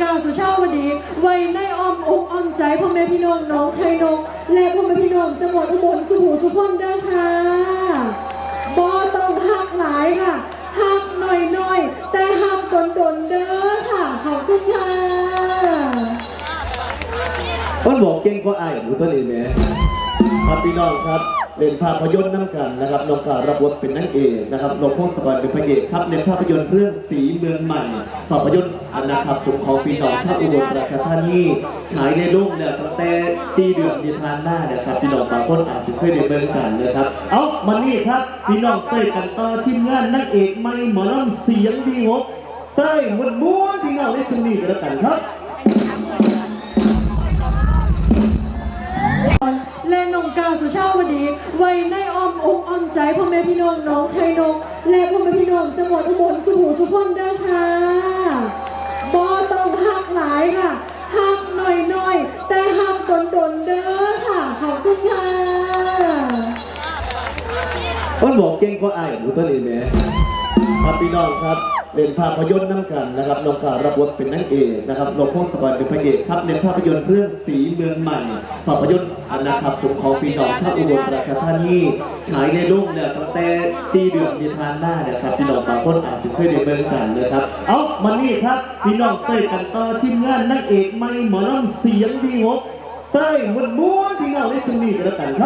กาวสุชาวดีไว้ในอ้อมอกอ้อมใจพ่อแม่พี่น้องน้องไทยนงและพ่อแม่พี่น้องจังหวัดอุบลสุขูทุกคนเด้อค่ะบอต้องหักหลายค่ะหักหน่อยหน่อยแต่หักดนดนๆเด้อค่ะขอบคุณค่ะมันบอกเก่งก็อายหนูตัวนี้แหม่ ครับพี่น้องครับเล่นภาพยนตร์น้ำกันนะครับน้องการับบทเป็นนางเอกนะครับน้องพงศกรเป็นพระเอกครับเล่นภาพยนตร์เรื่องสีเมืองใหม่ภาพยนตร์อันนะครับผมของพี่น้องชาวอุบลราชธานีฉายในโลกเนี่ยตั้งแต่สี่เดือนที่ผ่านมาเนี่ยครับพี่น้องบางคนอาจจะเคยได้เบิ่งกันนะครับเอามานี่ครับพี่น้องเต้ยกันต่อทีมงานนางเอกไม่หมอลำเสียงดีงบเต้ยมวนม้วนพี่น้องได้ชมนี่กันแล้วกันครับ และน้องกาวสุชาวดีไว้ในอ้อมอกอ้อมใจพ่อแม่พี่น้องน้องไทยนงและพ่อแม่พี่น้องจังหวัดอุบลสุขูทุกคนเด้อค่ะบอต้องหักหลายค่ะหักหน่อยหน่อยแต่หักดนดนเด้อค่ะขอบคุณค่ะมันบอกเก่งก็ไอ้ายหนูตัวนี้แหม่ครับพี่น้องครับ เล่นภาพยนตร์น้ำกันนะครับน้องการรับบทเป็นนางเอกนะครับน้องพงศกรเป็นพระเอกครับเล่นภาพยนตร์เรื่องสีเมืองใหม่ ภาพยนตร์อันนะครับผมของพี่น้องชาวอุบลราชธานีฉายในโลกเนี่ยตั้งแต่สีเดือนที่ผ่านมาเนี่ยครับพี่น้องบางคนอาจจะเคยได้เบิ่งกันนะครับเอามานี่ครับพี่น้องเต้ยกันต่อทีมงานนางเอกไม่หมอลำเสียงดีงบเต้ยมวนม้วนพี่น้องได้ชนีกันแล้วกันครับ